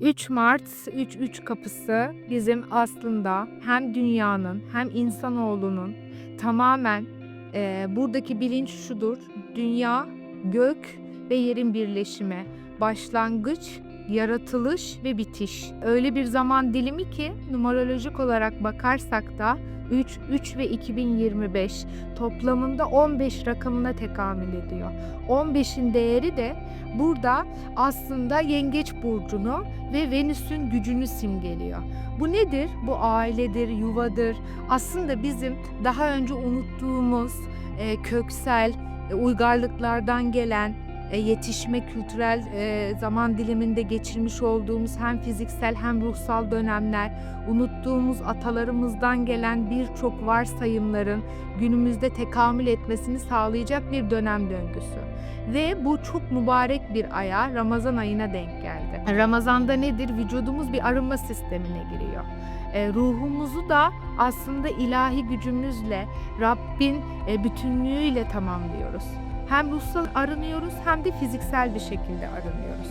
3 Mart 3-3 kapısı bizim aslında hem dünyanın hem insanoğlunun tamamen eee, buradaki bilinç şudur. Dünya, gök ve yerin birleşimi. Başlangıç, yaratılış ve bitiş. Öyle bir zaman dilimi ki numerolojik olarak bakarsak da 3, 3 ve 2025 toplamında 15 rakamına tekamül ediyor. 15'in değeri de burada aslında Yengeç burcunu ve Venüs'ün gücünü simgeliyor. Bu nedir? Bu ailedir, yuvadır. Aslında bizim daha önce unuttuğumuz e, köksel e, uygarlıklardan gelen yetişme kültürel e, zaman diliminde geçirmiş olduğumuz hem fiziksel hem ruhsal dönemler, unuttuğumuz atalarımızdan gelen birçok varsayımların günümüzde tekamül etmesini sağlayacak bir dönem döngüsü. Ve bu çok mübarek bir aya Ramazan ayına denk geldi. Ramazanda nedir? Vücudumuz bir arınma sistemine giriyor. E, ruhumuzu da aslında ilahi gücümüzle, Rabbin e, bütünlüğüyle tamamlıyoruz. Hem ruhsal arınıyoruz hem de fiziksel bir şekilde arınıyoruz.